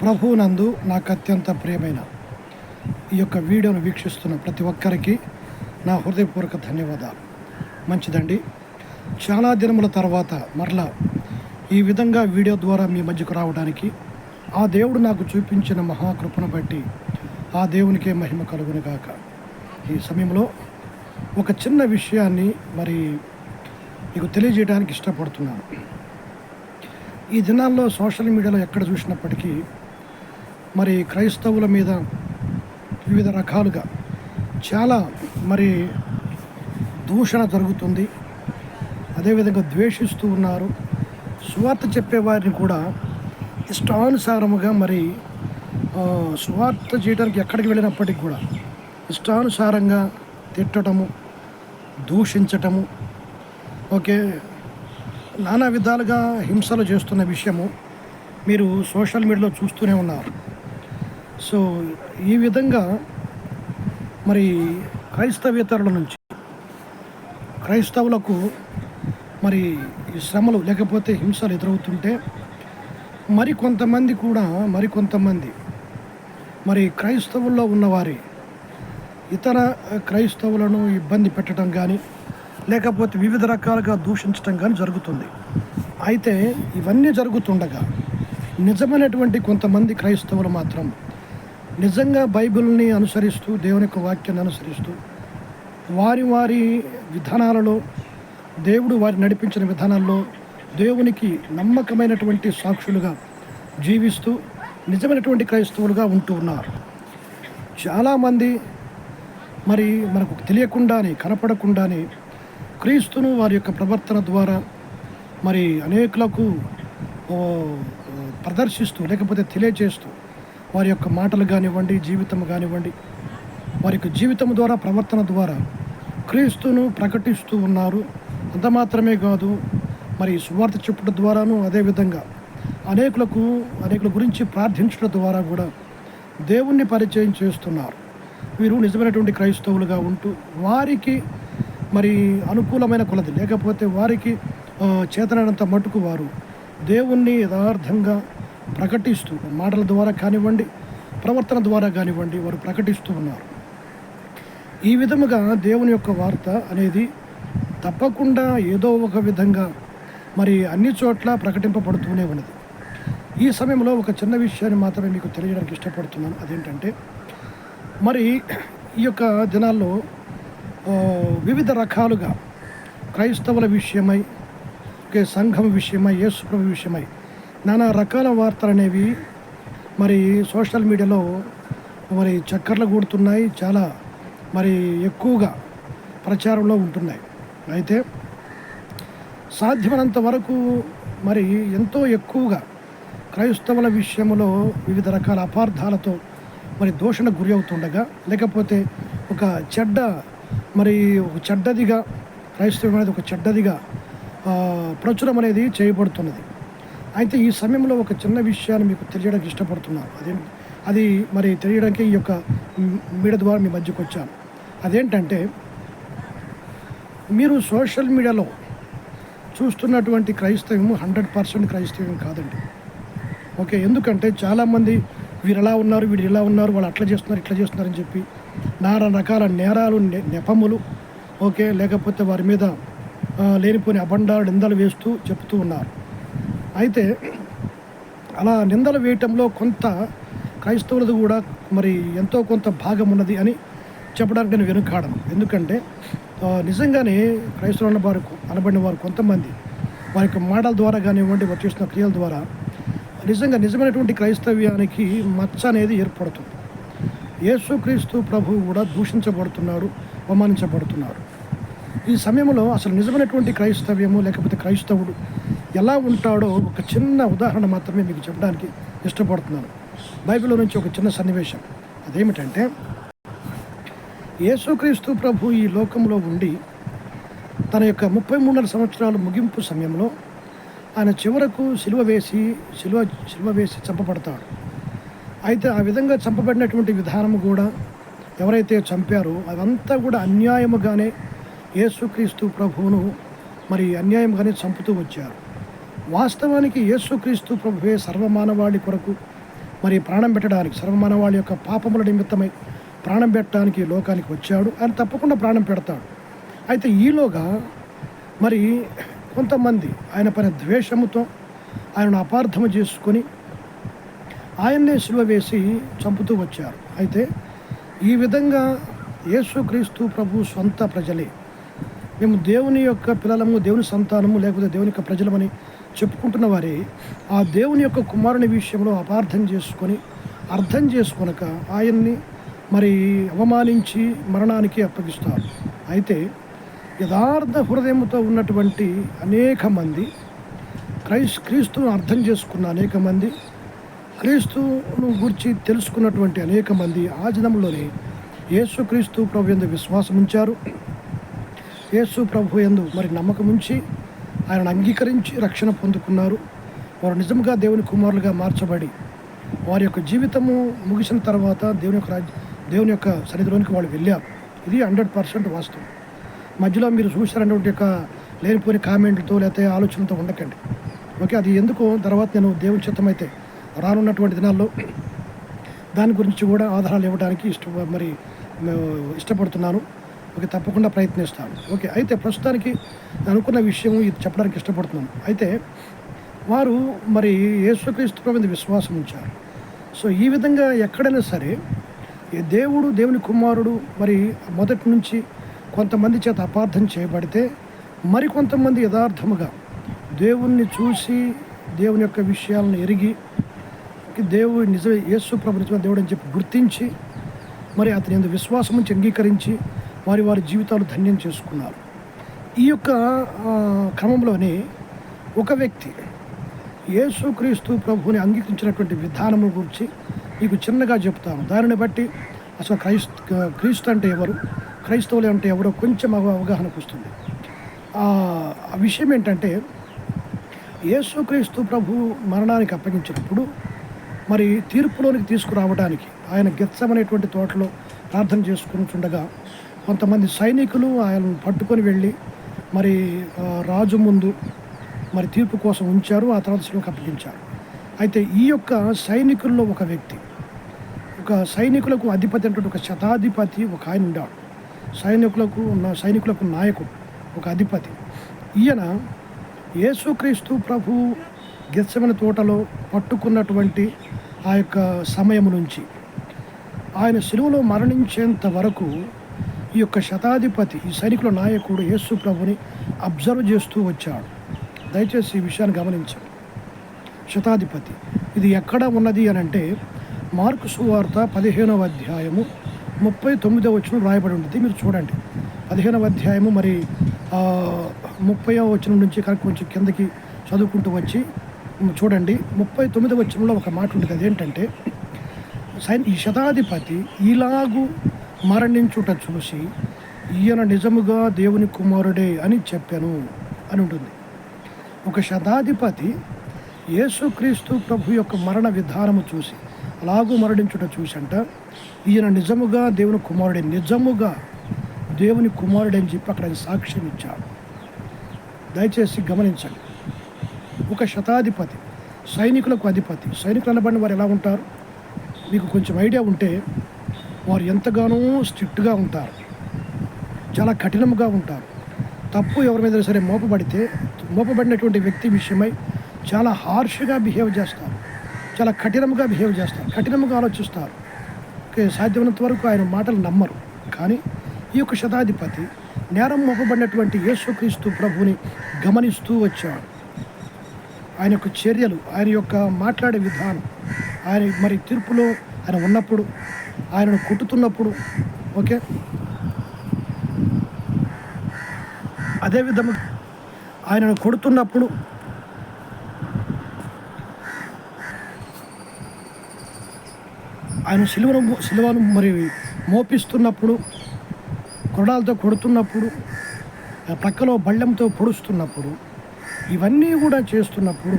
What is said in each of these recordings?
ప్రభువునందు నాకు అత్యంత ప్రియమైన ఈ యొక్క వీడియోను వీక్షిస్తున్న ప్రతి ఒక్కరికి నా హృదయపూర్వక ధన్యవాదాలు. మంచిదండి. చాలా దినముల తర్వాత మరలా ఈ విధంగా వీడియో ద్వారా మీ మధ్యకు రావడానికి ఆ దేవుడు నాకు చూపించిన మహాకృపను బట్టి ఆ దేవునికే మహిమ కలుగునుగాక ఈ సమయంలో ఒక చిన్న విషయాన్ని మరి మీకు తెలియజేయడానికి ఇష్టపడుతున్నాను. ఈ దినాల్లో సోషల్ మీడియాలో ఎక్కడ చూసినప్పటికీ మరి క్రైస్తవుల మీద వివిధ రకాలుగా చాలా మరి దూషణ జరుగుతుంది. అదేవిధంగా ద్వేషిస్తూ ఉన్నారు. సువార్త చెప్పేవారిని కూడా ఇష్టానుసారముగా మరి సువార్త చేయడానికి ఎక్కడికి వెళ్ళినప్పటికి కూడా ఇష్టానుసారంగా తిట్టడము దూషించటము ఓకే నానా విధాలుగా హింసలు చేస్తున్న విషయము మీరు సోషల్ మీడియాలో చూస్తూనే ఉన్నారు. సో ఈ విధంగా మరి క్రైస్తవేతరుల నుంచి క్రైస్తవులకు మరి ఈ శ్రమలు లేకపోతే హింసలు ఎదురవుతుంటే మరి కొంతమంది కూడా మరి కొంతమంది మరి క్రైస్తవుల్లో ఉన్నవారి ఇతర క్రైస్తవులను ఇబ్బంది పెట్టడం కానీ లేకపోతే వివిధ రకాలుగా దూషించడం కానీ జరుగుతుంది. అయితే ఇవన్నీ జరుగుతుండగా నిజమైనటువంటి కొంతమంది క్రైస్తవులు మాత్రం నిజంగా బైబిల్ని అనుసరిస్తూ దేవుని యొక్క వాక్యాన్ని అనుసరిస్తూ వారి వారి విధానాలలో దేవుడు వారి నడిపించిన విధానాల్లో దేవునికి నమ్మకమైనటువంటి సాక్షులుగా జీవిస్తూ నిజమైనటువంటి క్రైస్తవులుగా ఉంటూ ఉన్నారు. చాలామంది మరి మనకు తెలియకుండానే కనపడకుండానే క్రీస్తును వారి యొక్క ప్రవర్తన ద్వారా మరి అనేకులకు ప్రదర్శిస్తూ లేకపోతే తెలియజేస్తూ వారి యొక్క మాటలు కానివ్వండి జీవితం కానివ్వండి వారి యొక్క జీవితం ద్వారా ప్రవర్తన ద్వారా క్రీస్తును ప్రకటిస్తూ ఉన్నారు. అంత మాత్రమే కాదు మరి సువార్త చెప్పుట ద్వారాను అదేవిధంగా అనేకులకు అనేకుల గురించి ప్రార్థించడం ద్వారా కూడా దేవుణ్ణి పరిచయం చేస్తున్నారు. వీరు నిజమైనటువంటి క్రైస్తవులుగా ఉంటూ వారికి మరి అనుకూలమైన కొలది లేకపోతే వారికి చేతనంత చేతనైనంత మటుకు వారు దేవుణ్ణి యథార్థంగా ప్రకటిస్తూ మాటల ద్వారా కానివ్వండి ప్రవర్తన ద్వారా కానివ్వండి వారు ప్రకటిస్తూ ఉన్నారు. ఈ విధముగా దేవుని యొక్క వార్త అనేది తప్పకుండా ఏదో ఒక విధంగా మరి అన్ని చోట్ల ప్రకటింపబడుతూనే ఉన్నది. ఈ సమయంలో ఒక చిన్న విషయాన్ని మాత్రమే మీకు తెలియడానికి ఇష్టపడుతున్నాను. అదేంటంటే మరి ఈ యొక్క దినాల్లో వివిధ రకాలుగా క్రైస్తవుల విషయమై ఓకే సంఘం విషయమై యేసుప్రభు విషయమై నానా రకాల వార్తలు అనేవి మరి సోషల్ మీడియాలో మరి చక్కర్లు కూడుతున్నాయి చాలా మరి ఎక్కువగా ప్రచారంలో ఉంటున్నాయి. అయితే సాధ్యమైనంత వరకు మరి ఎంతో ఎక్కువగా క్రైస్తవుల విషయంలో వివిధ రకాల అపార్థాలతో మరి దూషణ గురి అవుతుండగా లేకపోతే ఒక చెడ్డ మరి ఒక చెడ్డదిగా క్రైస్తవం అనేది ఒక చెడ్డదిగా ప్రచురం అనేది చేయబడుతున్నది. అయితే ఈ సమయంలో ఒక చిన్న విషయాన్ని మీకు తెలియడానికి ఇష్టపడుతున్నాను. అదే అది మరి తెలియడానికి ఈ యొక్క మీడియా ద్వారా మీ మధ్యకు వచ్చాను. అదేంటంటే మీరు సోషల్ మీడియాలో చూస్తున్నటువంటి క్రైస్తవము హండ్రెడ్ పర్సెంట్ క్రైస్తవం కాదండి. ఓకే ఎందుకంటే చాలామంది వీరు ఎలా ఉన్నారు వీరు ఇలా ఉన్నారు వాళ్ళు అట్లా చేస్తున్నారు ఇట్లా చేస్తున్నారని చెప్పి నానా రకాల నేరాలు నెపములు ఓకే లేకపోతే వారి మీద లేనిపోని అబండాలు నిందలు వేస్తూ చెప్తూ ఉన్నారు. అయితే అలా నిందలు వేయటంలో కొంత క్రైస్తవులది కూడా మరి ఎంతో కొంత భాగం ఉన్నది అని చెప్పడానికి నేను వెనుకాడను. ఎందుకంటే నిజంగానే క్రైస్తవుల వారు అనబడిన వారు కొంతమంది వారి యొక్క మాటల ద్వారా కానివ్వండి వారు చేసిన క్రియల ద్వారా నిజంగా నిజమైనటువంటి క్రైస్తవ్యానికి మచ్చ అనేది ఏర్పడుతుంది. యేసుక్రీస్తు ప్రభువు కూడా దూషించబడుతున్నారు అవమానించబడుతున్నారు. ఈ సమయంలో అసలు నిజమైనటువంటి క్రైస్తవ్యము లేకపోతే క్రైస్తవుడు ఎలా ఉంటాడో ఒక చిన్న ఉదాహరణ మాత్రమే మీకు చెప్పడానికి ఇష్టపడుతున్నాను. బైబిల్లో నుంచి ఒక చిన్న సన్నివేశం. అదేమిటంటే యేసుక్రీస్తు ప్రభు ఈ లోకంలో ఉండి తన యొక్క ముప్పై మూడున్నర సంవత్సరాల ముగింపు సమయంలో ఆయన చివరకు సిలువ వేసి సిలువ సిలువ వేసి చంపబడతాడు. అయితే ఆ విధంగా చంపబడినటువంటి విధానం కూడా ఎవరైతే చంపారో అదంతా కూడా అన్యాయముగానే యేసుక్రీస్తు ప్రభువును మరి అన్యాయంగానే చంపుతూ వచ్చారు. వాస్తవానికి యేసుక్రీస్తు ప్రభువే సర్వమానవాళి కొరకు మరి ప్రాణం పెట్టడానికి సర్వమానవాళి యొక్క పాపముల నిమిత్తమై ప్రాణం పెట్టడానికి లోకానికి వచ్చాడు. ఆయన తప్పకుండా ప్రాణం పెడతాడు. అయితే ఈలోగా మరి కొంతమంది ఆయన పైన ద్వేషముతో ఆయనను అపార్థము చేసుకొని ఆయన్నే శిలువ వేసి చంపుతూ వచ్చారు. అయితే ఈ విధంగా యేసుక్రీస్తు ప్రభు సొంత ప్రజలే మేము దేవుని యొక్క పిల్లలము దేవుని సంతానము లేకపోతే దేవుని యొక్క ప్రజలమని చెప్పుకుంటున్న వారే ఆ దేవుని యొక్క కుమారుని విషయంలో అపార్థం చేసుకొని అర్థం చేసుకొనక ఆయన్ని మరి అవమానించి మరణానికి అప్పగిస్తారు. అయితే యథార్థ హృదయంతో ఉన్నటువంటి అనేక మంది క్రైస్ క్రీస్తును అర్థం చేసుకున్న అనేక మంది క్రీస్తును గురించి తెలుసుకున్నటువంటి అనేక మంది ఆ జనంలోనే యేసుక్రీస్తు ప్రభు విశ్వాసం ఉంచారు యేసు ప్రభు ఎందు మరి నమ్మకం ఉంచి ఆయనను అంగీకరించి రక్షణ పొందుకున్నారు. వారు నిజంగా దేవుని కుమారులుగా మార్చబడి వారి యొక్క జీవితము ముగిసిన తర్వాత దేవుని యొక్క రాజ్య దేవుని యొక్క సన్నిధిలోనికి వాళ్ళు వెళ్ళారు. ఇది హండ్రెడ్ పర్సెంట్ వాస్తవం. మధ్యలో మీరు చూసారన్నటువంటి యొక్క లేనిపోయిన కామెంట్లతో లేకపోతే ఆలోచనతో ఉండకండి. ఓకే అది ఎందుకు తర్వాత నేను దేవుని చిత్తమైతే రానున్నటువంటి దినాల్లో దాని గురించి కూడా ఆధారాలు ఇవ్వడానికి ఇష్ట మరి ఇష్టపడుతున్నాను. ఓకే తప్పకుండా ప్రయత్నిస్తాను ఓకే అయితే ప్రస్తుతానికి అనుకున్న విషయం ఇది చెప్పడానికి ఇష్టపడుతున్నాను అయితే వారు మరి యేసుక్రీస్తు మీద విశ్వాసం ఉంచారు. సో ఈ విధంగా ఎక్కడైనా సరే ఈ దేవుడు దేవుని కుమారుడు మరి మొదటి నుంచి కొంతమంది చేత అపార్థం చేయబడితే మరి కొంతమంది యథార్థముగా దేవుణ్ణి చూసి దేవుని యొక్క విషయాలను ఎరిగి దేవుడు నిజ యేసు ప్రభు నిజమైన దేవుడు అని చెప్పి గుర్తించి మరి అతని ఎందు విశ్వాసం నుంచి అంగీకరించి వారి వారి జీవితాలు ధన్యం చేసుకున్నారు. ఈ యొక్క క్రమంలోనే ఒక వ్యక్తి యేసుక్రీస్తు ప్రభువుని అంగీకరించినటువంటి విధానము గురించి మీకు చిన్నగా చెప్తాను. దానిని బట్టి అసలు క్రైస్త క్రీస్తు అంటే ఎవరు? క్రైస్తవులు అంటే ఎవరో కొంచెం అవగాహనకు వస్తుంది. ఆ విషయం ఏంటంటే యేసుక్రీస్తు ప్రభు మరణానికి అప్పగించినప్పుడు మరి తీర్పులోనికి తీసుకురావడానికి ఆయన గెచ్చమనేటువంటి తోటలో ప్రార్థన చేసుకుని చుండగా కొంతమంది సైనికులు ఆయనను పట్టుకొని వెళ్ళి మరి రాజు ముందు మరి తీర్పు కోసం ఉంచారు ఆ తర్వాత శిలువకు అప్పగించారు. అయితే ఈ యొక్క సైనికుల్లో ఒక వ్యక్తి ఒక సైనికులకు అధిపతి అంటే ఒక శతాధిపతి ఒక ఆయన ఉండాడు సైనికులకు ఉన్న సైనికులకు నాయకుడు ఒక అధిపతి. ఈయన యేసుక్రీస్తు ప్రభు గెచ్చమైన తోటలో పట్టుకున్నటువంటి ఆ యొక్క సమయం నుంచి ఆయన సెలువులో మరణించేంత వరకు ఈ యొక్క శతాధిపతి ఈ సైనికుల నాయకుడు యేసు ప్రభుని అబ్జర్వ్ చేస్తూ వచ్చాడు. దయచేసి ఈ విషయాన్ని గమనించండి. శతాధిపతి ఇది ఎక్కడ ఉన్నది అని అంటే మార్కు సువార్త పదిహేనవ అధ్యాయము ముప్పై తొమ్మిదవ వచనం రాయబడి ఉంటుంది. మీరు చూడండి. పదిహేనవ అధ్యాయము మరి ముప్పైవ వచనం నుంచి కరెక్ట్ కొంచెం కిందకి చదువుకుంటూ వచ్చి చూడండి. ముప్పై తొమ్మిదవ వచనంలో ఒక మాట ఉంటుంది. అదేంటంటే సైన్ ఈ శతాధిపతి ఇలాగు మరణించుట చూసి ఈయన నిజముగా దేవుని కుమారుడే అని చెప్పాను అని ఉంటుంది. ఒక శతాధిపతి యేసుక్రీస్తు ప్రభు యొక్క మరణ విధానము చూసి అలాగూ మరణించుట చూసంట ఈయన నిజముగా దేవుని కుమారుడే నిజముగా దేవుని కుమారుడే అని చెప్పి అక్కడ సాక్ష్యం ఇచ్చాడు. దయచేసి గమనించండి. ఒక శతాధిపతి సైనికులకు అధిపతి సైనికులు అనబడిన వారు ఎలా ఉంటారు? మీకు కొంచెం ఐడియా ఉంటే వారు ఎంతగానో స్ట్రిక్ట్గా ఉంటారు. చాలా కఠినంగా ఉంటారు. తప్పు ఎవరి మీద సరే మోపబడితే మోపబడినటువంటి వ్యక్తి విషయమై చాలా హార్ష్గా బిహేవ్ చేస్తారు. చాలా కఠినంగా బిహేవ్ చేస్తారు. కఠినంగా ఆలోచిస్తారు. ఓకే సాధ్యమైనంత వరకు ఆయన మాటలు నమ్మరు. కానీ ఈ యొక్క శతాధిపతి నేరం మోపబడినటువంటి యేసుక్రీస్తు ప్రభుని గమనిస్తూ వచ్చాడు. ఆయన యొక్క చర్యలు ఆయన యొక్క మాట్లాడే విధానం ఆయన మరి తీర్పులో ఆయన ఉన్నప్పుడు ఆయనను కుట్టుతున్నప్పుడు ఓకే? అదేవిధంగా ఆయనను కొడుతున్నప్పుడు ఆయన సిలువను సిలువను మరి మోపిస్తున్నప్పుడు కొరడాలతో కొడుతున్నప్పుడు ఆ ప్రక్కలో బళ్ళెంతో పొడుస్తున్నప్పుడు ఇవన్నీ కూడా చేస్తున్నప్పుడు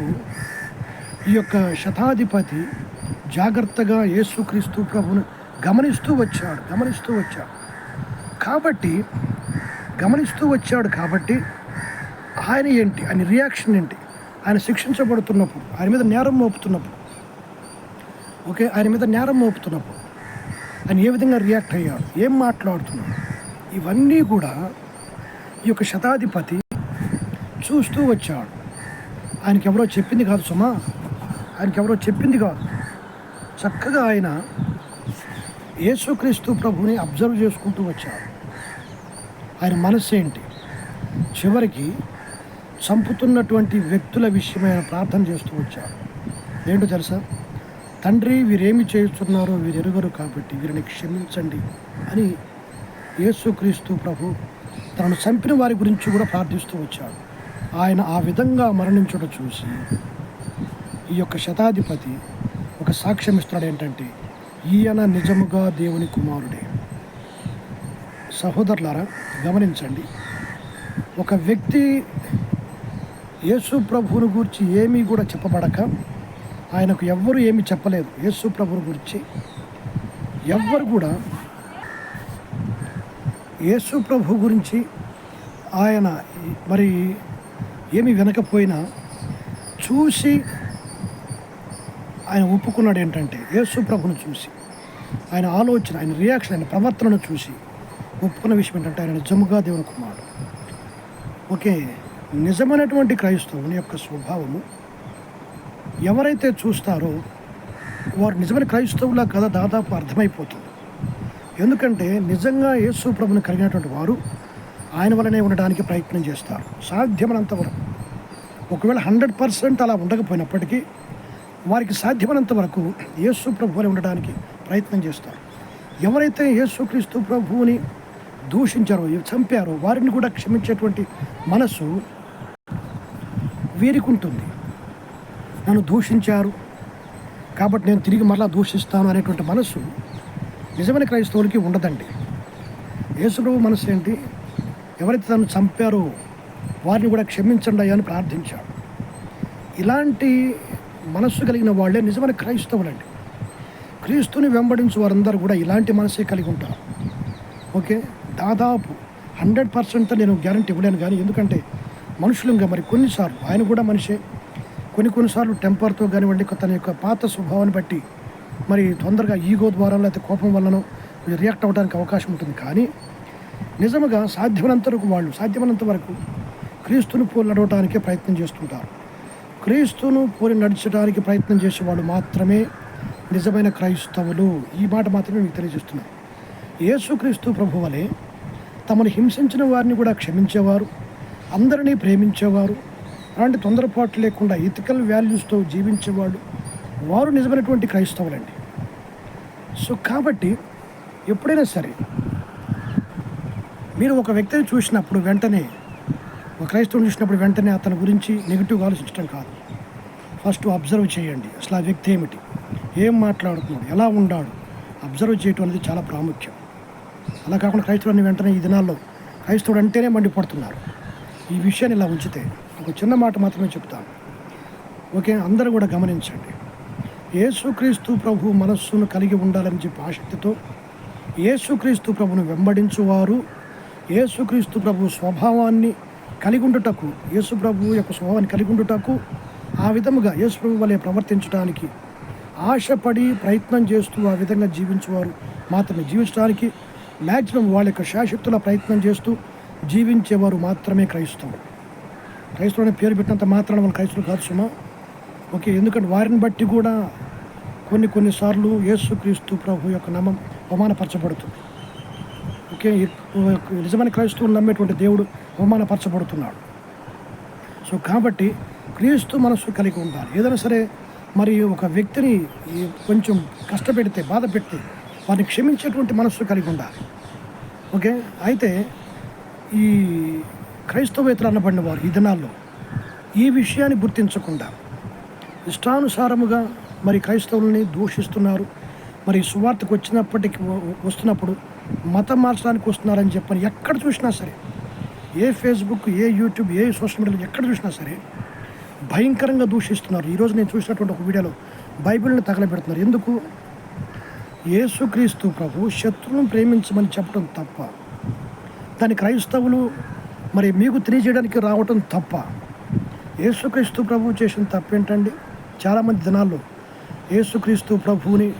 ఈ యొక్క శతాధిపతి జాగ్రత్తగా యేసుక్రీస్తు ప్రభును గమనిస్తూ వచ్చాడు గమనిస్తూ వచ్చాడు. కాబట్టి గమనిస్తూ వచ్చాడు కాబట్టి ఆయన ఏంటి? ఆయన రియాక్షన్ ఏంటి? ఆయన శిక్షించబడుతున్నప్పుడు ఆయన మీద నేరం మోపుతున్నప్పుడు ఓకే? ఆయన మీద నేరం మోపుతున్నప్పుడు ఆయన ఏ విధంగా రియాక్ట్ అయ్యాడు? ఏం మాట్లాడుతున్నాడు? ఇవన్నీ కూడా ఈ యొక్క శతాధిపతి చూస్తూ వచ్చాడు. ఆయనకి ఎవరో చెప్పింది కాదు సుమా. ఆయనకి ఎవరో చెప్పింది కాదు. చక్కగా ఆయన యేసుక్రీస్తు ప్రభుని అబ్జర్వ్ చేసుకుంటూ వచ్చాడు ఆయన మనస్సు ఏంటి? చివరికి చంపుతున్నటువంటి వ్యక్తుల విషయమైన ప్రార్థన చేస్తూ వచ్చారు. ఏంటో తెలుసా? తండ్రి వీరేమి చేస్తున్నారో వీరు ఎరుగరు కాబట్టి వీరిని క్షమించండి అని యేసుక్రీస్తు ప్రభు తనను చంపిన వారి గురించి కూడా ప్రార్థిస్తూ వచ్చాడు. ఆయన ఆ విధంగా మరణించుట చూసి ఈ యొక్క శతాధిపతి ఒక సాక్ష్యం ఇస్తున్నాడు ఏంటంటే ఈయన నిజముగా దేవుని కుమారుడే. సహోదరులారా గమనించండి. ఒక వ్యక్తి యేసు ప్రభువుని గురించి ఏమీ కూడా చెప్పబడక ఆయనకు ఎవ్వరు ఏమీ చెప్పలేదు. యేసు ప్రభువుని గురించి ఎవ్వరు కూడా యేసు ప్రభు గురించి ఆయన మరి ఏమి వినకపోయినా చూసి ఆయన ఒప్పుకున్నాడు ఏంటంటే యేసు ప్రభును చూసి ఆయన ఆలోచన ఆయన రియాక్షన్ ఆయన ప్రవర్తనను చూసి ఒప్పుకున్న విషయం ఏంటంటే ఆయన నిజముగా దేవుని కుమారుడు. ఓకే నిజమైనటువంటి క్రైస్తవుని యొక్క స్వభావము ఎవరైతే చూస్తారో వారు నిజమైన క్రైస్తవులా కదా దాదాపు అర్థమైపోతుంది. ఎందుకంటే నిజంగా యేసు ప్రభుని కలిగినటువంటి వారు ఆయన వలనే ఉండడానికి ప్రయత్నం చేస్తారు. సాధ్యమైనంత వరకు. ఒకవేళ హండ్రెడ్ పర్సెంట్ అలా ఉండకపోయినప్పటికీ వారికి సాధ్యమైనంత వరకు యేసు ప్రభువుని ఉండడానికి ప్రయత్నం చేస్తారు. ఎవరైతే యేసుక్రీస్తు ప్రభువుని దూషించారో చంపారో వారిని కూడా క్షమించేటువంటి మనసు వీరికుంటుంది నన్ను దూషించారు కాబట్టి నేను తిరిగి మరలా దూషిస్తాను అనేటువంటి మనసు నిజమైన క్రైస్తవులకి ఉండదండి. యేసుప్రభు మనసు ఏంటి? ఎవరైతే తను చంపారో వారిని కూడా క్షమించండి అని ప్రార్థించాడు. ఇలాంటి మనస్సు కలిగిన వాళ్ళే నిజమైన క్రైస్తవులండి. క్రీస్తుని వెంబడించు వారందరూ కూడా ఇలాంటి మనసే కలిగి ఉంటారు. ఓకే? దాదాపు హండ్రెడ్ పర్సెంట్ నేను గ్యారంటీ ఇవ్వలేను కానీ ఎందుకంటే మనుషులుగా మరి కొన్నిసార్లు ఆయన కూడా మనిషే. కొన్ని కొన్నిసార్లు టెంపర్తో కానివ్వండి తన యొక్క పాత స్వభావాన్ని బట్టి మరి తొందరగా ఈగో ద్వారా లేకపోతే కోపం వల్లనో రియాక్ట్ అవ్వడానికి అవకాశం ఉంటుంది. కానీ నిజముగా సాధ్యమైనంత వరకు వాళ్ళు సాధ్యమైనంత వరకు క్రీస్తును పోలు నడవటానికే ప్రయత్నం చేస్తుంటారు. క్రీస్తును పోలి నడిచడానికి ప్రయత్నం చేసేవాడు మాత్రమే నిజమైన క్రైస్తవులు. ఈ మాట మాత్రమే మీకు తెలియజేస్తున్నాను యేసుక్రీస్తు ప్రభు వలె తమను హింసించిన వారిని కూడా క్షమించేవారు అందరినీ ప్రేమించేవారు అలాంటి తొందరపాటు లేకుండా ఇథికల్ వాల్యూస్తో జీవించేవాడు వారు నిజమైనటువంటి క్రైస్తవులండి. సో కాబట్టి ఎప్పుడైనా సరే మీరు ఒక వ్యక్తిని చూసినప్పుడు వెంటనే ఒక క్రైస్తవుని చూసినప్పుడు వెంటనే అతని గురించి నెగిటివ్గా ఆలోచించడం కాదు. ఫస్ట్ అబ్జర్వ్ చేయండి. అసలు ఆ వ్యక్తి ఏమిటి? ఏం మాట్లాడుతున్నాడు? ఎలా ఉండాడు అబ్జర్వ్ చేయటం అనేది చాలా ప్రాముఖ్యం. అలా కాకుండా క్రైస్తవుని వెంటనే ఈ దినాల్లో క్రైస్తవుడు అంటేనే మండిపడుతున్నారు. ఈ విషయాన్ని ఇలా ఉంచితే ఒక చిన్న మాట మాత్రమే చెప్తాను. ఓకే అందరూ కూడా గమనించండి. యేసుక్రీస్తు ప్రభు మనస్సును కలిగి ఉండాలని చెప్పి ఆసక్తితో యేసుక్రీస్తు ప్రభును వెంబడించువారు యేసుక్రీస్తు ప్రభు స్వభావాన్ని కలిగుండుటకు యేసుప్రభు యొక్క స్వభావాన్ని కలిగుండుటకు ఆ విధముగా యేసుప్రభు వలె ప్రవర్తించడానికి ఆశపడి ప్రయత్నం చేస్తూ ఆ విధంగా జీవించేవారు మాత్రమే. జీవించడానికి మ్యాక్సిమం వాళ్ళ యొక్క శాశక్తుల ప్రయత్నం చేస్తూ జీవించేవారు మాత్రమే క్రైస్తవులు. క్రైస్తవుడు అనే పేరు పెట్టినంత మాత్రాన వాళ్ళు క్రైస్తవులు కాదు సుమా. ఓకే ఎందుకంటే వారిని బట్టి కూడా కొన్ని కొన్నిసార్లు యేసుక్రీస్తు ప్రభు యొక్క నామం అవమానపరచబడుతుంది. ఓకే నిజమైన క్రైస్తవులు నమ్మేటువంటి దేవుడు అవమానపరచబడుతున్నాడు. సో కాబట్టి క్రీస్తు మనస్సు కలిగి ఉండాలి. ఏదైనా సరే మరి ఒక వ్యక్తిని కొంచెం కష్టపెడితే బాధ పెడితే వారిని క్షమించేటువంటి మనస్సు కలిగి ఉండాలి. ఓకే? అయితే ఈ క్రైస్తవేతలు అనబడిన వారు ఈ దినాల్లో ఈ విషయాన్ని గుర్తించకుండా ఇష్టానుసారముగా మరి క్రైస్తవుల్ని దూషిస్తున్నారు. మరి సువార్తకు వచ్చినప్పటికి వ- వస్తున్నప్పుడు మతం మార్చడానికి వస్తున్నారని చెప్పని ఎక్కడ చూసినా సరే ఏ ఫేస్బుక్ ఏ యూట్యూబ్ ఏ సోషల్ మీడియాలో ఎక్కడ చూసినా సరే భయంకరంగా దూషిస్తున్నారు. ఈరోజు నేను చూసినటువంటి ఒక వీడియోలో బైబిల్ని తగలబెడుతున్నారు. ఎందుకు? యేసుక్రీస్తు ప్రభు శత్రువును ప్రేమించమని చెప్పడం తప్ప దాని క్రైస్తవులు మరి మీకు తెలియజేయడానికి రావటం తప్ప యేసుక్రీస్తు ప్రభు చేసిన తప్పేంటండి? చాలామంది దినాల్లో యేసుక్రీస్తు ప్రభువుని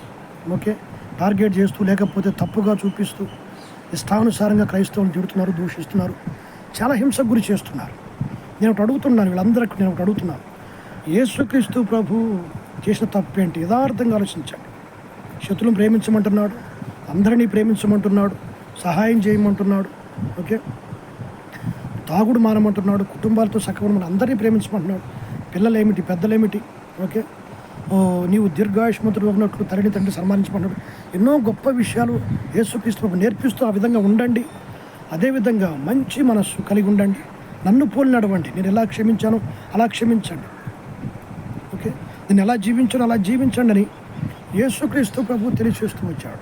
ఓకే టార్గెట్ చేస్తూ లేకపోతే తప్పుగా చూపిస్తూ ఇష్టానుసారంగా క్రైస్తవులు తిడుతున్నారు దూషిస్తున్నారు. చాలా హింసకు గురి చేస్తున్నారు. నేను ఒకటి అడుగుతున్నాను వీళ్ళందరికీ నేను ఒకటి అడుగుతున్నాను. యేసుక్రీస్తు ప్రభు చేసిన తప్పేంటి? యథార్థంగా ఆలోచించండి. శత్రులను ప్రేమించమంటున్నాడు అందరినీ ప్రేమించమంటున్నాడు సహాయం చేయమంటున్నాడు ఓకే? తాగుడు మానమంటున్నాడు కుటుంబాలతో సక్కమని అందరినీ ప్రేమించమంటున్నాడు. పిల్లలేమిటి? పెద్దలేమిటి? ఓకే? నీవు దీర్ఘాయుష్మంతుడు ఉన్నట్లు తల్లిని తండ్రి సన్మానించమంటున్నాడు. ఎన్నో గొప్ప విషయాలు యేసుక్రీస్తు ప్రభు నేర్పిస్తూ ఆ విధంగా ఉండండి. అదేవిధంగా మంచి మనస్సు కలిగి ఉండండి. నన్ను పోలి నడవండి నేను ఎలా క్షమించానో అలా క్షమించండి. ఓకే? నేను ఎలా జీవించానో అలా జీవించండి అని యేసుక్రీస్తు ప్రభు తెలియచేస్తూ వచ్చాడు.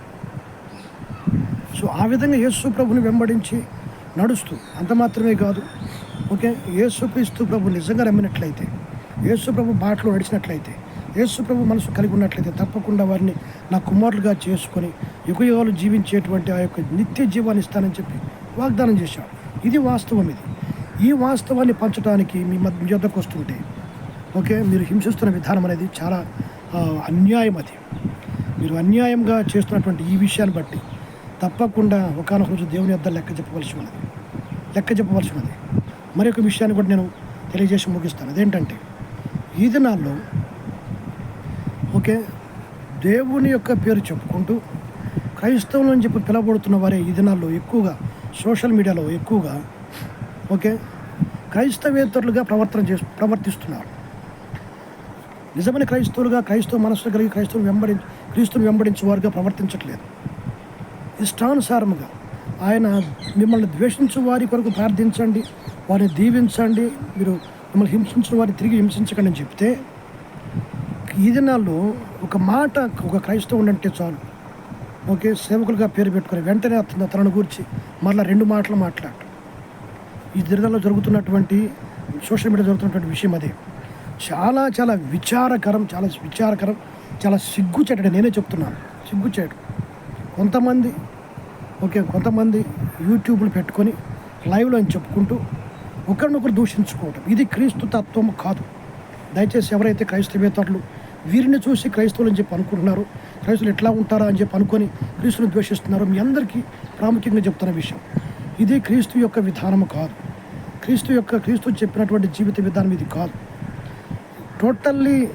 సో ఆ విధంగా యేసు ప్రభుని వెంబడించి నడుస్తూ అంత మాత్రమే కాదు. ఓకే? యేసుక్రీస్తు ప్రభు నిజంగా నమ్మినట్లయితే యేసు ప్రభు బాటలో నడిచినట్లయితే యేసు ప్రభు మనసు కలిగి ఉన్నట్లయితే తప్పకుండా వారిని నా కుమారులుగా చేసుకొని యుగయుగాలు జీవించేటువంటి ఆ యొక్క నిత్య జీవాన్ని ఇస్తానని చెప్పి వాగ్దానం చేశాడు ఇది వాస్తవం ఇది. ఈ వాస్తవాన్ని పంచడానికి మీ మధ్య మీ వద్దకు వస్తుంటే ఓకే మీరు హింసిస్తున్న విధానం అనేది చాలా అన్యాయం అది. మీరు అన్యాయంగా చేస్తున్నటువంటి ఈ విషయాన్ని బట్టి తప్పకుండా ఒకనొక రోజు దేవుని వద్ద లెక్క చెప్పవలసి ఉన్నది. లెక్క చెప్పవలసి ఉన్నది. మరొక విషయాన్ని కూడా నేను తెలియజేసి ముగిస్తాను. అదేంటంటే ఈ దినాల్లో ఓకే దేవుని యొక్క పేరు చెప్పుకుంటూ క్రైస్తవులు అని చెప్పి పిలవబడుతున్న వారే ఈ దినాల్లో ఎక్కువగా సోషల్ మీడియాలో ఎక్కువగా ఓకే క్రైస్తవేతరులుగా ప్రవర్తన చేస్తూ ప్రవర్తిస్తున్నారు. నిజమైన క్రైస్తవులుగా క్రైస్తవ మనస్సు కలిగి క్రైస్తవులు వెంబడి క్రీస్తుని వెంబడించే వారుగా ప్రవర్తించట్లేదు. ఇష్టానుసారముగా ఆయన మిమ్మల్ని ద్వేషించు వారి కొరకు ప్రార్థించండి వారిని దీవించండి మీరు మిమ్మల్ని హింసించిన వారిని తిరిగి హింసించకండి అని చెప్తే ఈ దినాల్లో ఒక మాట ఒక క్రైస్తవుడు అంటే చాలు. ఓకే సేవకులుగా పేరు పెట్టుకుని వెంటనే అతను తనను గురించి మరలా రెండు మాటలు మాట్లాడు. ఈ దినాల్లో జరుగుతున్నటువంటి సోషల్ మీడియా జరుగుతున్నటువంటి విషయం అదే. చాలా చాలా విచారకరం చాలా విచారకరం చాలా సిగ్గుచేటండి నేనే చెప్తున్నాను. సిగ్గుచేటు. కొంతమంది ఓకే కొంతమంది యూట్యూబ్లు పెట్టుకొని లైవ్లో అని చెప్పుకుంటూ ఒకరినొకరు దూషించుకోవటం. ఇది క్రీస్తు తత్వం కాదు. దయచేసి ఎవరైతే క్రైస్తవేతరులు వీరిని చూసి క్రైస్తవులు అని చెప్పి అనుకుంటున్నారు క్రైస్తులు ఎట్లా ఉంటారా అని చెప్పి అనుకొని క్రీస్తుని ద్వేషిస్తున్నారు. మీ అందరికీ ప్రాముఖ్యంగా చెప్తున్న విషయం ఇది క్రీస్తు యొక్క విధానము కాదు. క్రీస్తు యొక్క క్రీస్తు చెప్పినటువంటి జీవిత విధానం ఇది కాదు. టోటల్లీ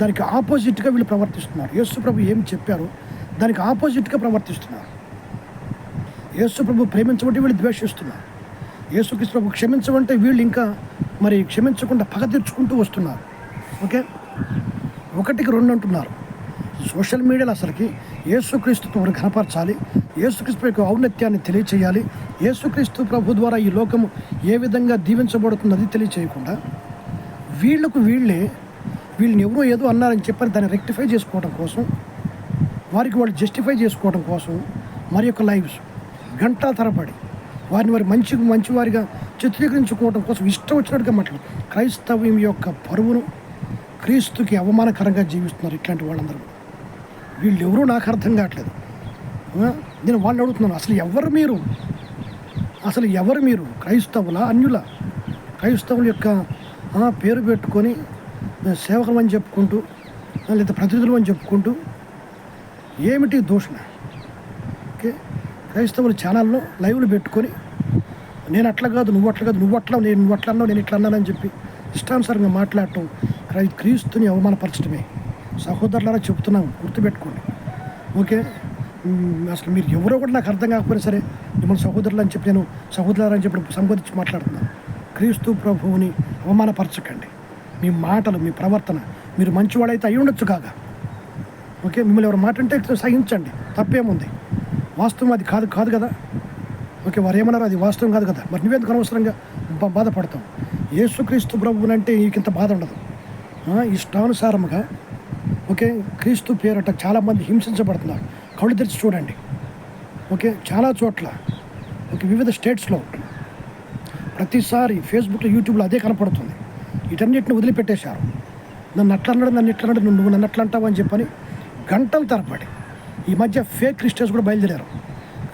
దానికి ఆపోజిట్గా వీళ్ళు ప్రవర్తిస్తున్నారు. యేసు ప్రభు ఏం చెప్పారో దానికి ఆపోజిట్గా ప్రవర్తిస్తున్నారు. యేసు ప్రభు ప్రేమించమంటే వీళ్ళు ద్వేషిస్తున్నారు. యేసుక్రీస్తు ప్రభు క్షమించమంటే వీళ్ళు ఇంకా మరి క్షమించకుండా పగ తీర్చుకుంటూ వస్తున్నారు. ఓకే? ఒకటికి రెండు అంటున్నారు. సోషల్ మీడియాలో అసలుకి యేసుక్రీస్తు ప్రభుని కనపరచాలి. యేసుక్రీస్తు యొక్క ఔన్నత్యాన్ని తెలియచేయాలి. యేసుక్రీస్తు ప్రభు ద్వారా ఈ లోకము ఏ విధంగా దీవించబడుతున్నది తెలియచేయకుండా వీళ్ళకు వీళ్ళే వీళ్ళని ఎవరో ఏదో అన్నారని చెప్పని దాన్ని రెక్టిఫై చేసుకోవడం కోసం వారికి వాళ్ళు జస్టిఫై చేసుకోవడం కోసం మరి యొక్క లైవ్స్ గంటల తరబడి వారిని వారి మంచి మంచివారిగా చిత్రీకరించుకోవడం కోసం ఇష్టం వచ్చినట్టుగా మాట్లాడు. క్రైస్తవ్యం యొక్క పరువును క్రీస్తుకి అవమానకరంగా జీవిస్తున్నారు ఇట్లాంటి వాళ్ళందరూ. వీళ్ళు ఎవరూ నాకు అర్థం కావట్లేదు. నేను వాళ్ళని అడుగుతున్నాను అసలు ఎవరు మీరు? అసలు ఎవరు మీరు? క్రైస్తవుల అన్యుల? క్రైస్తవుల యొక్క పేరు పెట్టుకొని సేవకులు అని చెప్పుకుంటూ లేదా ప్రతినిధులు అని చెప్పుకుంటూ ఏమిటి దూషణ? ఓకే? క్రైస్తవుల ఛానల్లో లైవ్లు పెట్టుకొని నేను అట్లా కాదు నువ్వు అట్లా కాదు నువ్వు అట్లా నేను నువ్వు అట్లా అన్నావు నేను ఇట్లా అన్నానని చెప్పి ఇష్టానుసారంగా మాట్లాడటం క్రై క్రీస్తుని అవమానపరచడమే. సహోదరులారా చెప్తున్నాం గుర్తుపెట్టుకోండి. ఓకే? అసలు మీరు ఎవరో కూడా నాకు అర్థం కాకపోయినా సరే మిమ్మల్ని సహోదరులు అని చెప్పి నేను సహోదరులు అని చెప్పి సంబోధించి మాట్లాడుతున్నాను. క్రీస్తు ప్రభువుని అవమానపరచకండి. మీ మాటలు మీ ప్రవర్తన మీరు మంచివాడైతే అయి ఉండొచ్చు కాగా. ఓకే? మిమ్మల్ని ఎవరు మాట అంటే సహించండి. తప్పేముంది? వాస్తవం అది కాదు కాదు కదా? ఓకే? వారు ఏమన్నారు అది వాస్తవం కాదు కదా? మరి నువ్వెందుకు అనవసరంగా బాధపడతాం యేసుక్రీస్తు ప్రభువునంటే నీకింత బాధ ఉండదు. ఇష్టానుసారముగా ఓకే? క్రీస్తు పేరట చాలామంది హింసించబడుతున్నారు. కళ్ళు తెరిచి చూడండి. ఓకే? చాలా చోట్ల. ఓకే? వివిధ స్టేట్స్లో. ప్రతిసారి ఫేస్బుక్లో యూట్యూబ్లో అదే కనపడుతుంది. వీటన్నిటిని వదిలిపెట్టేశారు. నన్ను అట్లా అన్నాడు నన్ను ఇట్లా అన్నాడు నువ్వు నన్ను అట్లా అంటావు అని చెప్పని గంటల తరబడి ఈ మధ్య ఫేక్ క్రిస్టియన్స్ కూడా బయలుదేరారు.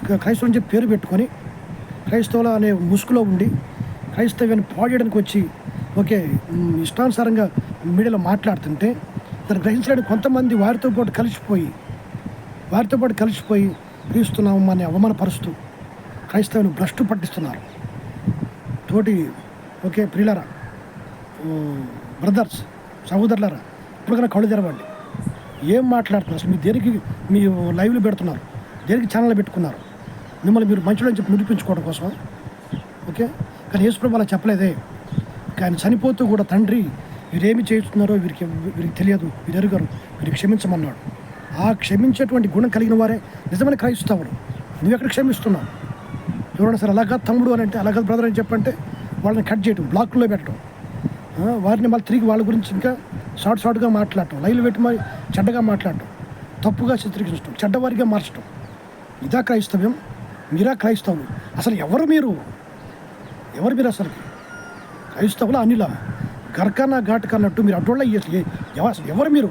క్ర- క్రైస్తవులు చెప్పి పేరు పెట్టుకొని క్రైస్తవుల అనే ముసుగులో ఉండి క్రైస్తవ్యాన్ని పాడేయడానికి వచ్చి ఓకే? ఇష్టానుసారంగా మీడియాలో మాట్లాడుతుంటే దాన్ని గ్రహించడానికి కొంతమంది వారితో పాటు కలిసిపోయి వారితో పాటు కలిసిపోయి క్రీస్తున్నామని అవమానపరుస్తూ క్రైస్తవుని భ్రష్టు పట్టిస్తున్నారు. తోటి ఓకే ప్రియులరా బ్రదర్స్ సహోదరులరా ఇప్పటికైనా కళ్ళు తెరవండి. ఏం మాట్లాడుతున్నారు? అసలు మీ దేనికి మీ లైవ్లు పెడుతున్నారు? దేనికి ఛానల్ పెట్టుకున్నారు? మిమ్మల్ని మీరు మంచిలో చెప్పి నిరూపించుకోవడం కోసం ఓకే? కానీ యేసుప్రభు అలా చెప్పలేదే. కానీ చనిపోతూ కూడా తండ్రి వీరేమి చేస్తున్నారో వీరికి వీరికి తెలియదు. వీరు వీరికి క్షమించమన్నాడు. ఆ క్షమించేటువంటి గుణం కలిగిన వారే నిజమైన క్రైస్తవుడు నువ్వు ఎక్కడ క్షమిస్తున్నావు? ఎవరైనా సరే అలాగా తమ్ముడు అని అంటే అలాగా బ్రదర్ అని చెప్పంటే వాళ్ళని కట్ చేయటం బ్లాక్లో పెట్టడం. వారిని మళ్ళీ తిరిగి వాళ్ళ గురించి ఇంకా షార్ట్ షార్ట్గా మాట్లాడటం లైన్లు పెట్టి మరి చెడ్డగా మాట్లాడటం తప్పుగా చిత్రీకరించడం చెడ్డవారిగా మార్చడం ఇదా క్రైస్తవ్యం. మీరా క్రైస్తవులు. అసలు ఎవరు మీరు? ఎవరు మీరు అసలు క్రైస్తవుల అనిల గర్కన్నా ఘాట్ కన్నట్టు మీరు అడ్డోళ్ళ అసలు ఎవరు మీరు?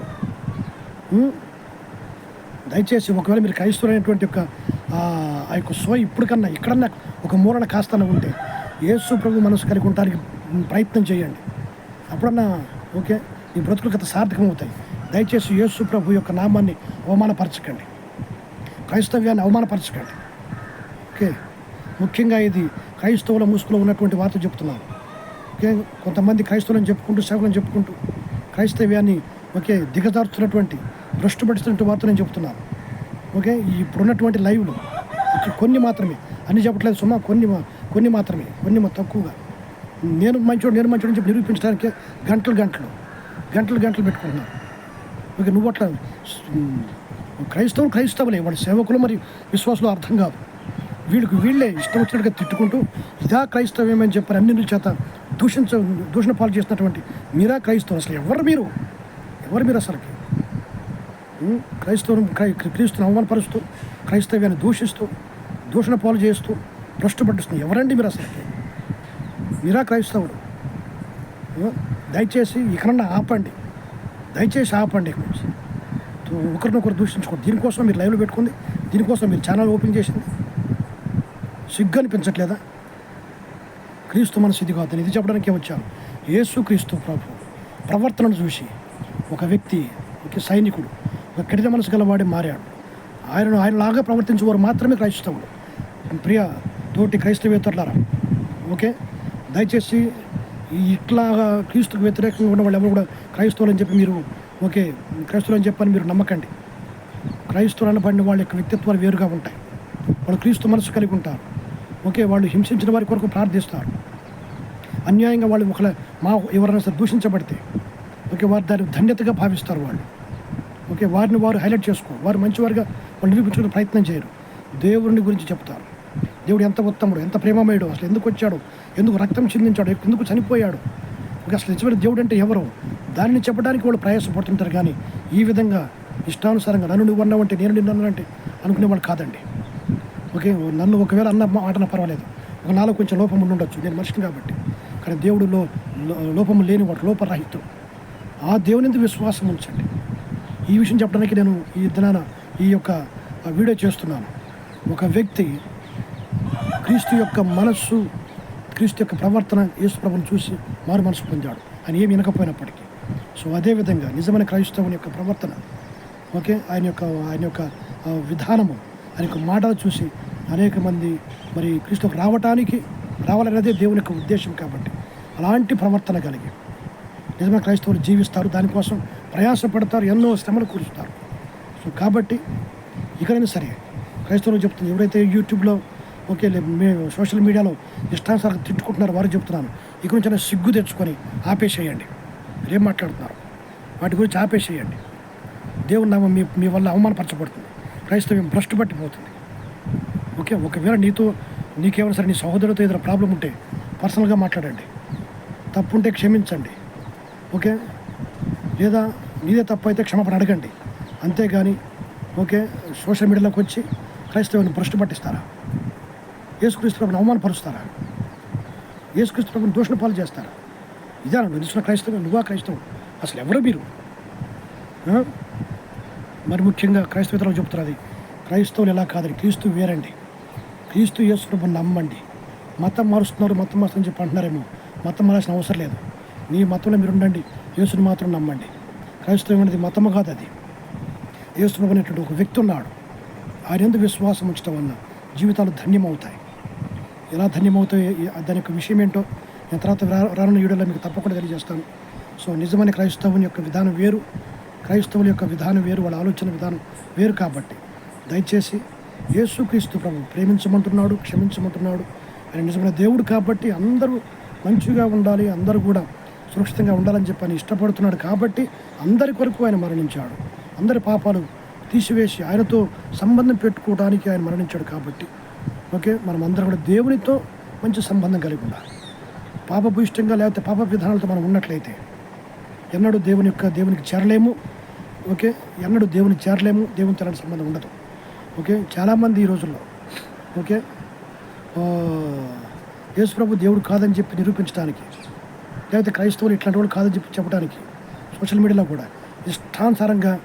దయచేసి ఒకవేళ మీరు క్రైస్తవులైనటువంటి యొక్క ఆ యొక్క సో ఇప్పటికన్నా ఇక్కడన్నా ఒక మూలన కాస్తన ఉంటే యేసు ప్రభు మనసు కలిగి ఉండడానికి ప్రయత్నం చేయండి. అప్పుడన్నా ఓకే ఈ బ్రతుకులు కథ సార్థకమవుతాయి దయచేసి యేసు ప్రభు యొక్క నామాన్ని అవమానపరచకండి. క్రైస్తవ్యాన్ని అవమానపరచకండి. ఓకే ముఖ్యంగా ఇది క్రైస్తవుల ముసుగులో ఉన్నటువంటి వార్త చెప్తున్నాను. కొంతమంది క్రైస్తవులను చెప్పుకుంటూ సేవలను చెప్పుకుంటూ క్రైస్తవ్యాన్ని ఓకే దిగజార్చున్నటువంటి భ్రష్టు పడుతున్నటువంటి వార్త నేను చెప్తున్నాను. ఓకే ఇప్పుడున్నటువంటి లైవ్లు కొన్ని మాత్రమే. అన్ని చెప్పట్లేదు సుమా కొన్ని మా- కొన్ని మాత్రమే. కొన్ని మా తక్కువగా. నేను మంచోడు నేను మంచోడు అని చెప్పి నిరూపించడానికి గంటలు గంటలు గంటలు గంటలు పెట్టుకుంటున్నాను. ఓకే నువ్వు అట్లా క్రైస్తవులు క్రైస్తవులే వాళ్ళ సేవకులు మరి విశ్వాసులు అర్థం కాదు. వీళ్ళకి వీళ్ళే ఇష్టం వచ్చినట్టుగా తిట్టుకుంటూ ఇదా క్రైస్తవ్యం అని చెప్పి అన్ని చేత దూషించ దూషణ పాలు చేసినటువంటి మీరా క్రైస్తవం అసలు ఎవరు మీరు? ఎవరు మీరు అసలుకి? క్రైస్తవం క్రై క్రీస్తుని అవమానపరుస్తూ క్రైస్తవ్యాన్ని దూషిస్తూ దూషణ పాలు చేస్తూ భ్రష్టు ఎవరండి మీరు అసలుకి? మీరా క్రైస్తవుడు దయచేసి ఇకనన్నా ఆపండి. దయచేసి ఆపండి ఇక నుంచి. ఒకరినొకరు దూషించుకోండి దీనికోసం మీరు లైవ్లో పెట్టుకుంది దీనికోసం మీరు ఛానల్ ఓపెన్ చేసింది. సిగ్గు అనిపించట్లేదా? క్రీస్తు మనసు ఇది కాదు ఇది చెప్పడానికే వచ్చాను. యేసు క్రీస్తు ప్రభు. ప్రవర్తనను చూసి ఒక వ్యక్తి ఒక సైనికుడు ఒక కఠిన మనసు గలవాడే మారాడు. ఆయనను ఆయనలాగా ప్రవర్తించేవారు మాత్రమే క్రైస్తవుడు ప్రియ తోటి క్రైస్తవేతరులారా ఓకే? దయచేసి ఈ ఇట్లాగా క్రీస్తుకు వ్యతిరేకంగా ఉన్న వాళ్ళు ఎవరు కూడా క్రైస్తవులు అని చెప్పి మీరు ఓకే? క్రైస్తవులు అని చెప్పని మీరు నమ్మకండి. క్రైస్తవులు అనబడిన వాళ్ళ యొక్క వ్యక్తిత్వాలు వేరుగా ఉంటాయి. వాళ్ళు క్రీస్తు మనసు కలిగి ఉంటారు. ఓకే వాళ్ళు హింసించిన వారి కొరకు ప్రార్థిస్తారు. అన్యాయంగా వాళ్ళు ఒకళ్ళ మా ఎవరైనా సరే దూషించబడితే ఓకే వారు దాన్ని ధన్యతగా భావిస్తారు వాళ్ళు. ఓకే వారిని వారు హైలైట్ చేసుకో వారు మంచివారుగా వాళ్ళు నిరూపించుకునే ప్రయత్నం చేయరు. దేవుడిని గురించి చెప్తారు. దేవుడు ఎంత ఉత్తముడు ఎంత ప్రేమమయుడు అసలు ఎందుకు వచ్చాడు ఎందుకు రక్తం చిందించాడు ఎందుకు చనిపోయాడు? ఓకే అసలు నిజమైన దేవుడు అంటే ఎవరు? దానిని చెప్పడానికి వాళ్ళు ప్రయాసపడుతుంటారు కానీ ఈ విధంగా ఇష్టానుసారంగా నన్ను నువ్వు అన్నావంటే నేను నిన్ను అన్నానంటే అనుకునే వాళ్ళు కాదండి. ఓకే నన్ను ఒకవేళ అన్న మాటన పర్వాలేదు. ఒక నాలో కొంచెం లోపం ఉండొచ్చు. నేను మనిషిని కాబట్టి. కానీ దేవుడిలో లో- లోపము లేని వాడు లోపరహితం ఆ దేవుని విశ్వాసం ఉంచండి. ఈ విషయం చెప్పడానికి నేను ఈ దినాన ఈ యొక్క వీడియో చేస్తున్నాను. ఒక వ్యక్తి క్రీస్తు యొక్క మనస్సు క్రీస్తు యొక్క ప్రవర్తన యేసు ప్రభుని చూసి మారు మనసు పొందాడు. ఆయన ఏమి వినకపోయినప్పటికీ. సో అదేవిధంగా నిజమైన క్రైస్తవుని యొక్క ప్రవర్తన ఓకే ఆయన యొక్క ఆయన యొక్క విధానము ఆయన ఒక మాటలు చూసి అనేక మంది మరి క్రీస్తుకు రావటానికి రావాలనేదే దేవుని యొక్క ఉద్దేశం కాబట్టి అలాంటి ప్రవర్తన కలిగి నిజమైన క్రైస్తవులు జీవిస్తారు దానికోసం ప్రయాసపడతారు ఎన్నో శ్రమలు కూరుస్తారు. సో కాబట్టి ఇక్కడైనా సరే క్రైస్తవులు చెప్తుంది ఎవరైతే యూట్యూబ్లో ఓకే మేము సోషల్ మీడియాలో ఇష్టానుసారంగా తిట్టుకుంటున్నారో వారు చెప్తున్నాను. ఇక నుంచి అయినా సిగ్గు తెచ్చుకొని ఆపేసేయండి. మీరేం మాట్లాడుతున్నారు? వాటి గురించి ఆపేసేయండి. దేవుని నామం మీ మీ వల్ల అవమానపరచబడుతుంది. క్రైస్తవ్యం భ్రష్టు పట్టిపోతుంది. ఓకే ఒకవేళ నీతో నీకేమైనా సరే నీ సహోదరుడితో ఏదైనా ప్రాబ్లం ఉంటే పర్సనల్గా మాట్లాడండి. తప్పు ఉంటే క్షమించండి. ఓకే? లేదా నీదే తప్పు అయితే క్షమాపణ అడగండి. అంతేగాని ఓకే సోషల్ మీడియాలోకి వచ్చి క్రైస్తవాన్ని భ్రష్టు పట్టిస్తారా? యేసుక్రీస్తు ప్రభుని అవమానపరుస్తారా? యేసుక్రీస్తు ప్రభుని దూషణ పాలు చేస్తారా? ఇదా నిలిచిన క్రైస్తవం నువ్వా క్రైస్తవం? అసలు ఎవరు మీరు? మరి ముఖ్యంగా క్రైస్తవేతలు చెప్తున్నారు అది. క్రైస్తవులు ఎలా కాదండి క్రీస్తు వేరండి. క్రీస్తు యేసు నమ్మండి. మతం మారుస్తున్నారు మతం మారుస్తుందని చెప్పి అంటున్నారేమో. మతం మారాల్సిన అవసరం లేదు. నీ మతంలో మీరు ఉండండి యేసుని మాత్రం నమ్మండి. క్రైస్తవం అనేది మతము కాదు అది. యేసుప్రభు అనేటువంటి ఒక వ్యక్తి ఉన్నాడు. ఆయన ఎందుకు విశ్వాసం ఉంచడం వల్ల జీవితాలు ధన్యమవుతాయి. ఎలా ధన్యమవుతాయి? దాని యొక్క విషయం ఏంటో నేను తర్వాత రానున్న వీడియోలో మీకు తప్పకుండా తెలియజేస్తాను. సో నిజమైన క్రైస్తవుని యొక్క విధానం వేరు. క్రైస్తవుల యొక్క విధానం వేరు వాళ్ళ ఆలోచన విధానం వేరు కాబట్టి దయచేసి యేసుక్రీస్తు ప్రభు ప్రేమించమంటున్నాడు క్షమించమంటున్నాడు. ఆయన నిజమైన దేవుడు కాబట్టి అందరూ మంచిగా ఉండాలి అందరూ కూడా సురక్షితంగా ఉండాలని చెప్పి ఆయన ఇష్టపడుతున్నాడు కాబట్టి అందరి కొరకు ఆయన మరణించాడు. అందరి పాపాలు తీసివేసి ఆయనతో సంబంధం పెట్టుకోవడానికి ఆయన మరణించాడు కాబట్టి ఓకే మనం అందరం కూడా దేవునితో మంచి సంబంధం కలిగి ఉండాలి. పాపభూయిష్టంగా లేకపోతే పాప విధానాలతో మనం ఉన్నట్లయితే ఎన్నడూ దేవుని యొక్క దేవునికి చేరలేము. ఓకే? ఎన్నడూ దేవుని చేరలేము దేవుని చేరని సంబంధం ఉండదు. ఓకే? చాలామంది ఈ రోజుల్లో ఓకే? యేసుప్రభు దేవుడు కాదని చెప్పి నిరూపించడానికి లేకపోతే క్రైస్తవులు ఇట్లాంటి వాళ్ళు కాదని చెప్పి చెప్పడానికి సోషల్ మీడియాలో కూడా ఇష్టానుసారంగా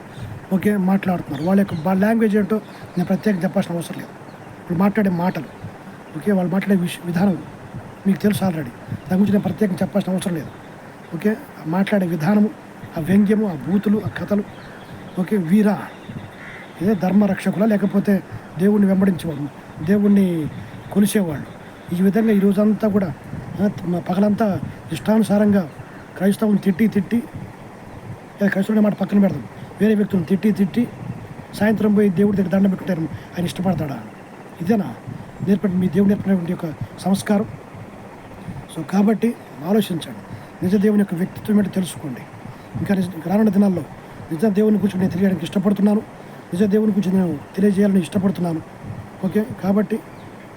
ఓకే మాట్లాడుతున్నారు. వాళ్ళ యొక్క లాంగ్వేజ్ ఏంటో నేను ప్రత్యేకంగా చెప్పాల్సిన అవసరం లేదు. వాళ్ళు మాట్లాడే మాటలు ఓకే? వాళ్ళు మాట్లాడే విష విధానం మీకు తెలుసు ఆల్రెడీ. దాని గురించి నేను ప్రత్యేకంగా చెప్పాల్సిన అవసరం లేదు. ఓకే? మాట్లాడే విధానము ఆ వ్యంగ్యము ఆ బూతులు ఆ కథలు. ఓకే వీరా. ఇదే ధర్మరక్షకుల లేకపోతే దేవుణ్ణి వెంబడించేవాడు దేవుణ్ణి కొలిసేవాళ్ళు ఈ విధంగా ఈ రోజంతా కూడా పగలంతా ఇష్టానుసారంగా క్రైస్తవుని తిట్టి తిట్టి లేదా క్రైస్తవుని మాట పక్కన పెడతాం వేరే వ్యక్తులను తిట్టి తిట్టి సాయంత్రం పోయి దేవుడి దగ్గర దండం పెట్టుకుంటారు ఆయన ఇష్టపడతాడా? ఇదేనా? నేర్పడి మీ దేవుడు నేర్పినటువంటి యొక్క సంస్కారం. సో కాబట్టి ఆలోచించండి. నిజ దేవుని యొక్క వ్యక్తిత్వం ఏంటో తెలుసుకోండి. ఇంకా రానున్న దినాల్లో నిజ దేవుని గురించి నేను తెలియడానికి ఇష్టపడుతున్నాను. నిజ దేవుని గురించి నేను తెలియజేయాలని ఇష్టపడుతున్నాను. ఓకే? కాబట్టి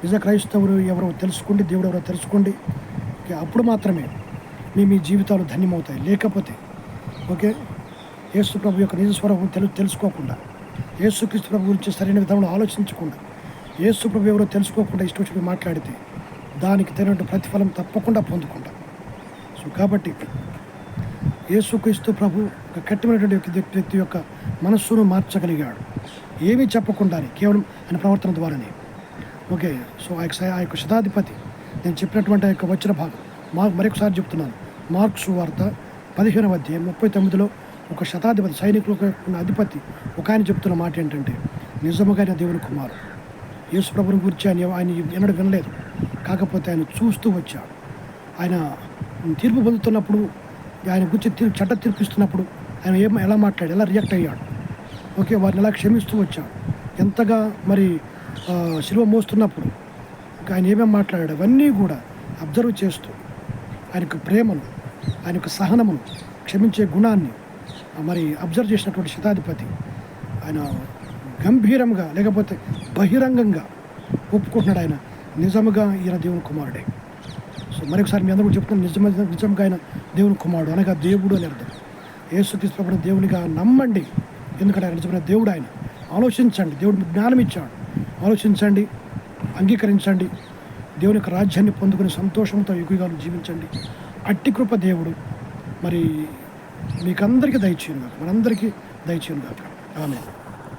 నిజ క్రైస్తవులు ఎవరో తెలుసుకోండి దేవుడు ఎవరో తెలుసుకోండి. ఓకే? అప్పుడు మాత్రమే మీ మీ జీవితాలు ధన్యమవుతాయి. లేకపోతే ఓకే? యేసు ప్రభు యొక్క నిజ స్వరూపం తెలు తెలుసుకోకుండా యేసుక్రీస్తు ప్రభు గురించి సరైన విధంలో ఆలోచించకుండా యేసు ప్రభు ఎవరో తెలుసుకోకుండా ఇష్టం వచ్చి మాట్లాడితే దానికి తగినట్టు ప్రతిఫలం తప్పకుండా పొందుకుంటాం. సో కాబట్టి యేసుక్రీస్తు ప్రభు ఒక కట్టిమైనటువంటి వ్యక్తి యొక్క మనస్సును మార్చగలిగాడు. ఏమీ చెప్పకుండానే కేవలం ఆయన ప్రవర్తన ద్వారానే. ఓకే సో ఆ యొక్క ఆ యొక్క శతాధిపతి నేను చెప్పినటువంటి ఆ యొక్క వచ్చిన భాగం. మా మరొకసారి చెప్తున్నాను. మార్క్స్ వార్త పదిహేనవ అధ్యాయం ముప్పై తొమ్మిదిలో ఒక శతాధిపతి సైనికులకు ఉన్న అధిపతి ఒక ఆయన చెప్తున్న మాట ఏంటంటే నిజముగా దేవుని కుమారు యేసు ప్రభుని గురించి ఆయన ఆయన ఎన్నడూ వినలేదు. కాకపోతే ఆయన చూస్తూ వచ్చాడు. ఆయన తీర్పు పొందుతున్నప్పుడు ఆయన గురించి చట్ట తీర్పిస్తున్నప్పుడు ఆయన ఏం ఎలా మాట్లాడు ఎలా రియాక్ట్ అయ్యాడు. ఓకే వారిని ఎలా క్షమిస్తూ వచ్చాడు. ఎంతగా మరి శిలువ మోస్తున్నప్పుడు ఇంకా ఆయన ఏమేమి మాట్లాడాడు అవన్నీ కూడా అబ్జర్వ్ చేస్తూ ఆయన యొక్క ప్రేమను ఆయన యొక్క సహనమును క్షమించే గుణాన్ని మరి అబ్జర్వ్ చేసినటువంటి శతాధిపతి ఆయన గంభీరంగా లేకపోతే బహిరంగంగా ఒప్పుకుంటున్నాడు ఆయన నిజముగా ఈయన దేవుని కుమారుడే. మరొకసారి మీ అందరూ కూడా చెప్తున్నాను నిజమైన నిజంగా ఆయన దేవుని కుమారుడు అనగా దేవుడు అని అర్థం. యేసుక్రీస్తు దేవునిగా నమ్మండి. ఎందుకంటే ఆయన నిజమైన దేవుడు ఆయన. ఆలోచించండి దేవుడు జ్ఞానం ఇచ్చాడు. ఆలోచించండి అంగీకరించండి. దేవుని యొక్క రాజ్యాన్ని పొందుకుని సంతోషంతో యుగాలు జీవించండి. అట్టి కృప దేవుడు. మరి మీకందరికీ దయచేయను కాక మనందరికీ దయచేయను కాక ఆమె